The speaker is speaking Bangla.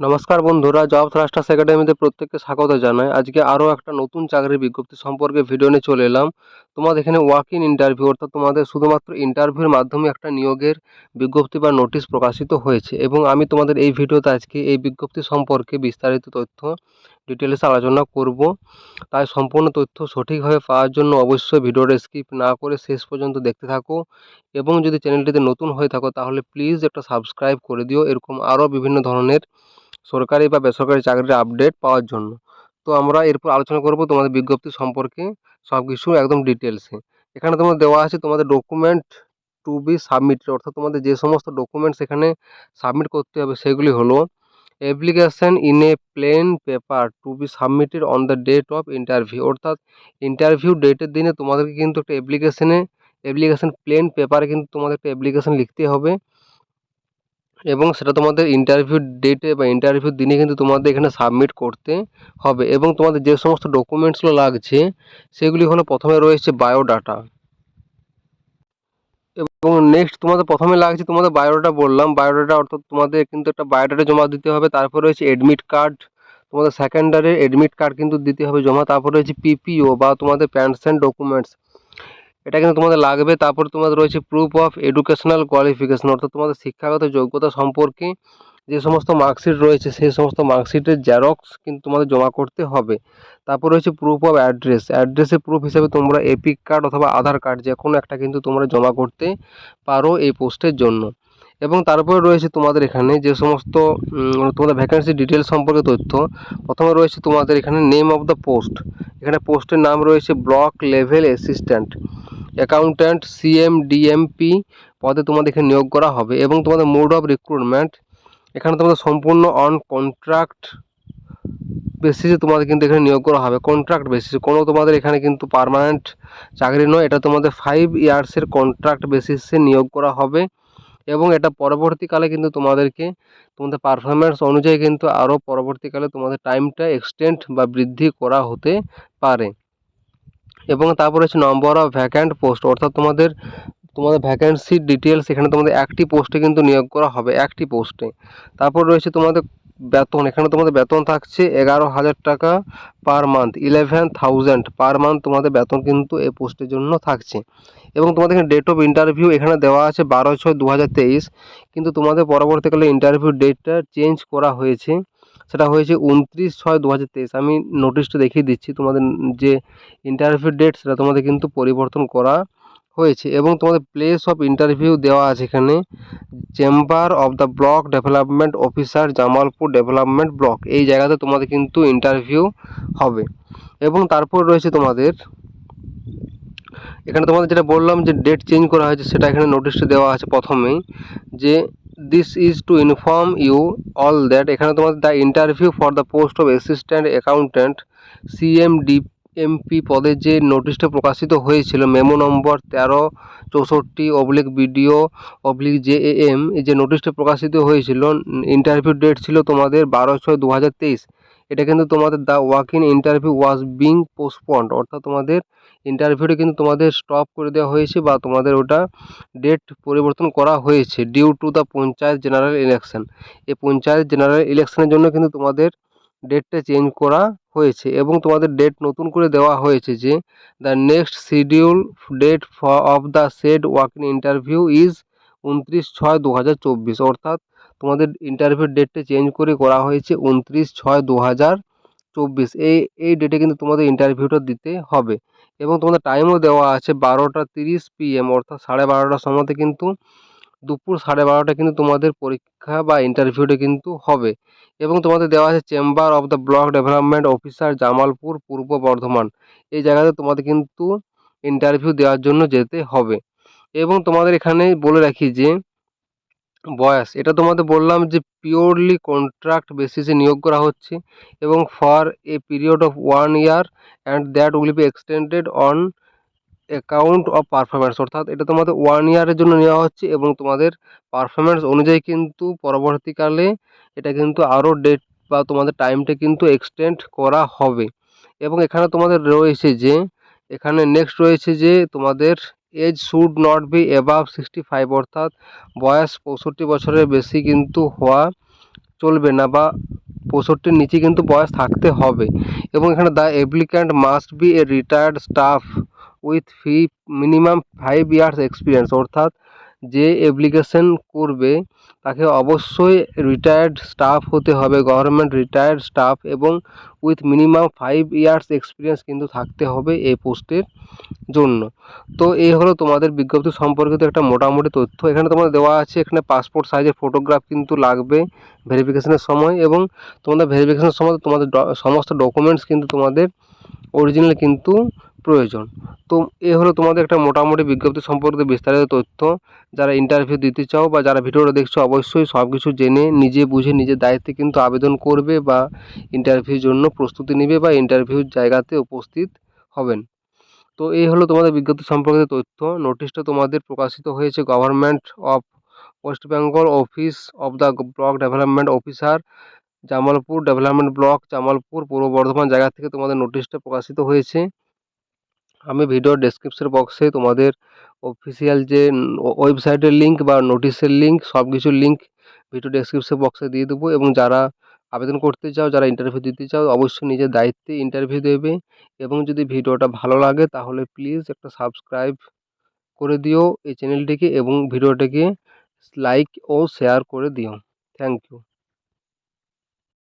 নমস্কার বন্ধুরা, জব থ্রাস্টার্স একাডেমিতে প্রত্যেককে স্বাগত জানাই। আজকে আরও একটা নতুন চাকরির বিজ্ঞপ্তি সম্পর্কে ভিডিও নিয়ে চলে এলাম। তোমাদের এখানে ওয়াক ইন ইন্টারভিউ অর্থাৎ তোমাদের শুধুমাত্র ইন্টারভিউর মাধ্যমে একটা নিয়োগের বিজ্ঞপ্তি বা নোটিশ প্রকাশিত হয়েছে। এবং আমি তোমাদের এই ভিডিওতে আজকে এই বিজ্ঞপ্তি সম্পর্কে বিস্তারিত তথ্য ডিটেলসে আলোচনা করব। তাই সম্পূর্ণ তথ্য সঠিকভাবে পাওয়ার জন্য অবশ্যই ভিডিওটা স্কিপ না করে শেষ পর্যন্ত দেখতে থাকো। এবং যদি চ্যানেলটিতে নতুন হয়ে থাকো, তাহলে প্লিজ একটা সাবস্ক্রাইব করে দিও। এরকম আরও বিভিন্ন ধরনের সরকারি বা বেসরকারি চাকরির আপডেট পাওয়ার জন্য। তো আমরা এরপর আলোচনা করব তোমাদের বিজ্ঞপ্তি সম্পর্কে সব কিছু একদম ডিটেলসে এখানে তোমাদের দেওয়া আছে তোমাদের ডকুমেন্ট টু বি সাবমিটেড অর্থাৎ তোমাদের যে সমস্ত ডকুমেন্টস এখানে সাবমিট করতে হবে সেগুলি হলো application in a plain paper to be submitted on the date of interview অর্থাৎ ইন্টারভিউ ডেটের দিনে তোমাদেরকে কিন্তু একটা অ্যাপ্লিকেশানে অ্যাপ্লিকেশান প্লেন পেপারে কিন্তু তোমাদের একটা অ্যাপ্লিকেশন লিখতে হবে। এবং সেটা তোমাদের ইন্টারভিউ ডেটে বা ইন্টারভিউর দিনে কিন্তু তোমাদের এখানে সাবমিট করতে হবে এবং তোমাদের যে সমস্ত ডকুমেন্টসগুলো লাগছে, সেগুলি হলো প্রথমে রয়েছে বায়োডাটা এবং নেক্সট তোমাদের প্রথমে লাগছে তোমাদের বায়োডাটা বললাম বায়োডাটা অর্থাৎ তোমাদের কিন্তু একটা বায়োডাটা জমা দিতে হবে, তারপর রয়েছে অ্যাডমিট কার্ড তোমাদের সেকেন্ডারি অ্যাডমিট কার্ড কিন্তু দিতে হবে জমা, তারপর রয়েছে পিপিও বা তোমাদের পেনশন ডকুমেন্টস এটা কিন্তু তোমাদের লাগবে। তারপর তোমাদের রয়েছে প্রুফ অফ এডুকেশনাল কোয়ালিফিকেশন অর্থাৎ তোমাদের শিক্ষাগত যোগ্যতা সম্পর্কে যে সমস্ত মার্কশিট রয়েছে, সেই সমস্ত মার্কশিটের জেরক্স কিন্তু তোমাদের জমা করতে হবে। তারপর রয়েছে প্রুফ অফ অ্যাড্রেস অ্যাড্রেসের প্রুফ হিসেবে তোমরা এপিক কার্ড অথবা আধার কার্ড যে কোনো একটা কিন্তু তোমরা জমা করতে পারো এই পোস্টের জন্য। এবং তারপরে রয়েছে তোমাদের এখানে যে সমস্ত তোমাদের ভ্যাকেন্সি ডিটেলস সম্পর্কে তথ্য। প্রথমে রয়েছে তোমাদের এখানে নেম অফ দ্য পোস্ট এখানে পোস্টের নাম রয়েছে block level assistant accountant CM DMP পদে তোমাদের এখানে নিয়োগ করা হবে এবং তোমাদের মোড অফ রিক্রুটমেন্ট এখানে তোমাদের সম্পূর্ণ অন কন্ট্রাক্ট বেসিসে তোমাদের কিন্তু এখানে নিয়োগ করা হবে। কন্ট্রাক্ট বেসিসে কোনো তোমাদের এখানে কিন্তু পারমানেন্ট চাকরি নয়, এটা তোমাদের ফাইভ ইয়ার্সের কন্ট্রাক্ট বেসিসে নিয়োগ করা হবে এবং এটা পরবর্তীকালে কিন্তু তোমাদেরকে, তোমাদের পারফরমেন্স অনুযায়ী কিন্তু আরও পরবর্তীকালে তোমাদের টাইমটা এক্সটেন্ড বা বৃদ্ধি করা হতে পারে। এবং তারপর হচ্ছে নম্বর অফ ভ্যাক্যান্ট পোস্ট অর্থাৎ তোমাদের তোমাদের ভ্যাকেন্সির ডিটেলস এখানে তোমাদের একটি পোস্টে কিন্তু নিয়োগ করা হবে, একটি পোস্টে তারপর রয়েছে তোমাদের বেতন, এখানে তোমাদের বেতন থাকছে এগারো হাজার টাকা per month eleven thousand per month তোমাদের বেতন কিন্তু এই পোস্টের জন্য থাকছে। এবং তোমাদের এখানে ডেট অফ ইন্টারভিউ এখানে দেওয়া আছে বারো ছয় দু কিন্তু তোমাদের পরবর্তীকালে ইন্টারভিউ ডেটটা চেঞ্জ করা হয়েছে। সেটা হয়েছে উনত্রিশ ছয় দু হাজার তেইশ। আমি নোটিশটা দেখিয়ে দিচ্ছি তোমাদের যে ইন্টারভিউ ডেট সেটা তোমাদের কিন্তু পরিবর্তন করা হয়েছে এবং তোমাদের প্লেস অফ ইন্টারভিউ দেওয়া আছে এখানে। Chamber of the block development officer Jamalpur development block এই জায়গাতে তোমাদের কিন্তু ইন্টারভিউ হবে। এবং তারপর রয়েছে তোমাদের, এখানে তোমাদের যেটা বললাম যে ডেট চেঞ্জ করা হয়েছে সেটা এখানে নোটিশটা দেওয়া আছে প্রথমেই যে this is to inform you all that এখানে তোমাদের the interview for the post of assistant accountant CMD MP পদে যে নোটিশটা প্রকাশিত হয়েছিল মেমো নম্বর তেরো চৌষট্টি oblique BDO oblique J M যে নোটিশটা প্রকাশিত হয়েছিল ইন্টারভিউ ডেট ছিল তোমাদের বারো ছয় দু হাজার তেইশ। এটা কিন্তু তোমাদের the walk in interview was being postponed অর্থাৎ তোমাদের ইন্টারভিউটা কিন্তু তোমাদের স্টপ করে দেওয়া হয়েছে বা তোমাদের ওটা ডেট পরিবর্তন করা হয়েছে due to the panchayat general election এই পঞ্চায়েত জেনারেল ইলেকশনের জন্য কিন্তু তোমাদের ডেটটা চেঞ্জ করা হয়েছে এবং তোমাদের ডেট নতুন করে দেওয়া হয়েছে যে the next schedule date of the said walk in interview is উনত্রিশ ছয় দু হাজার চব্বিশ। অর্থাৎ তোমাদের ইন্টারভিউ ডেটটা চেঞ্জ করে করা হয়েছে উনত্রিশ ছয় দু হাজার চব্বিশ। এই এই ডেটে কিন্তু তোমাদের ইন্টারভিউটা দিতে হবে। এবং তোমাদের টাইমও দেওয়া আছে বারোটা তিরিশ পিএম অর্থাৎ সাড়ে বারোটার সময়তে কিন্তু দুপুর সাড়ে বারোটা কিন্তু তোমাদের পরীক্ষা বা ইন্টারভিউটা কিন্তু হবে। এবং তোমাদের দেওয়া আছে chamber of the block development officer Jamalpur, Purba Bardhaman. এই জায়গাতে তোমাদের কিন্তু ইন্টারভিউ দেওয়ার জন্য যেতে হবে। এবং তোমাদের এখানে বলে রাখি যে বয়স। এটা তোমাদের বললাম যে পিওরলি কন্ট্রাক্ট বেসিসে নিয়োগ করা হচ্ছে এবং for a period of one year and that will be extended on account of performance অর্থাৎ এটা তোমাদের ওয়ান ইয়ারের জন্য নেওয়া হচ্ছে এবং তোমাদের পারফরমেন্স অনুযায়ী কিন্তু পরবর্তীকালে এটা কিন্তু আরও ডেট বা তোমাদের টাইমটা কিন্তু এক্সটেন্ড করা হবে। এবং এখানে তোমাদের রয়েছে যে, এখানে নেক্সট রয়েছে যে তোমাদের age should not be above sixty five অর্থাৎ বয়স পঁয়ষট্টি বছরের বেশি কিন্তু হওয়া চলবে না বা পঁয়ষট্টির নিচে কিন্তু বয়স থাকতে হবে। এবং এখানে the applicant must be a retired staff with fee minimum five years experience অর্থাৎ যে অ্যাপ্লিকেশন করবে, তাকে অবশ্যই রিটায়ার্ড স্টাফ হতে হবে। গভর্নমেন্ট রিটায়ার্ড স্টাফ এবং with minimum five years experience কিন্তু থাকতে হবে এই পোস্টের জন্য। তো এই হলো তোমাদের বিজ্ঞপ্তি সম্পর্কিত একটা মোটামুটি তথ্য। এখানে তোমাদের দেওয়া আছে, এখানে পাসপোর্ট সাইজের ফটোগ্রাফ কিন্তু লাগবে ভেরিফিকেশনের সময় এবং তোমাদের ভেরিফিকেশনের সময় তোমাদের সমস্ত ডকুমেন্টস কিন্তু তোমাদের অরিজিনাল কিন্তু প্রয়োজন। তো এ হলো তোমাদের একটা মোটামুটি বিজ্ঞপ্তি সম্পর্কে বিস্তারিত তথ্য। যারা ইন্টারভিউ দিতে চাও বা যারা ভিডিওটা দেখছ, অবশ্যই সব কিছু জেনে, নিজে বুঝে, নিজের দায়িত্বে কিন্তু আবেদন করবে বা ইন্টারভিউর জন্য প্রস্তুতি নেবে বা ইন্টারভিউর জায়গাতে উপস্থিত হবেন। তো এই হলো তোমাদের বিজ্ঞপ্তি সম্পর্কিত তথ্য। নোটিশটা তোমাদের প্রকাশিত হয়েছে government of West Bengal office of the block development officer Jamalpur development block Jamalpur Purba Bardhaman জায়গা থেকে তোমাদের নোটিশটা প্রকাশিত হয়েছে। আমি ভিডিও ডেসক্রিপশন বক্সে তোমাদের অফিসিয়াল যে ওয়েবসাইটের লিঙ্ক বা নোটিশের লিঙ্ক সব কিছুর লিঙ্ক ভিডিও ডেসক্রিপশন বক্সে দিয়ে দেবো এবং যারা আবেদন করতে চাও, যারা ইন্টারভিউ দিতে চাও, অবশ্যই নিজের দায়িত্বে ইন্টারভিউ দেবে এবং যদি ভিডিওটা ভালো লাগে, তাহলে প্লিজ একটা সাবস্ক্রাইব করে দিও এই চ্যানেলটিকে এবং ভিডিওটাকে লাইক ও শেয়ার করে দিও। Thank you